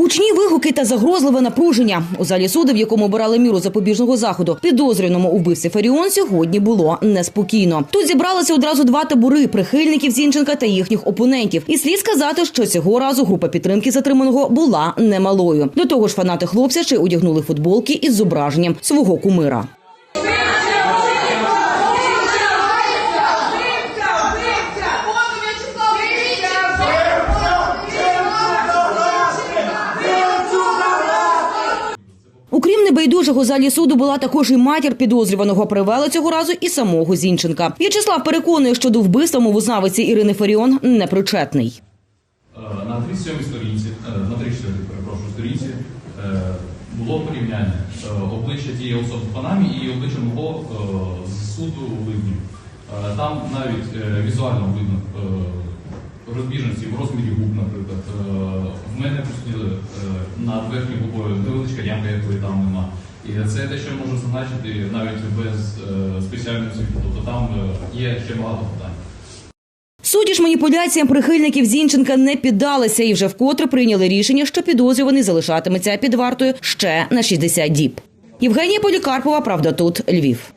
Гучні вигуки та загрозливе напруження у залі суду, в якому обирали міру запобіжного заходу, підозрюваному у вбивці Фаріон сьогодні було неспокійно. Тут зібралися одразу два табори прихильників Зінченка та їхніх опонентів. І слід сказати, що цього разу група підтримки затриманого була немалою. До того ж, фанати хлопця ще одягнули футболки із зображенням свого кумира. Окрім небайдужого залі суду була також і матір підозрюваного. Привела цього разу і самого Зінченка. В'ячеслав переконує, що до вбивства мовознавиці Ірини Фаріон непричетний. Е, На 37-й сторінці, е, на 34-й, перепрошую, сторінці е, було порівняння обличчя тієї особи в Панамі і обличчя мого з суду у Ливні. Е, Там навіть візуально видно розбіжності в розмірі губ, наприклад. В мене над верхньою губою невеличка ямка, якої там нема. І це те, що можу зазначити навіть без е, спеціальної освіти. Тобто там е, є ще багато питань. Судді ж маніпуляціям прихильників Зінченка не піддалися і вже вкотре прийняли рішення, що підозрюваний залишатиметься під вартою ще на 60 діб. Євгенія Полікарпова, правда, тут Львів.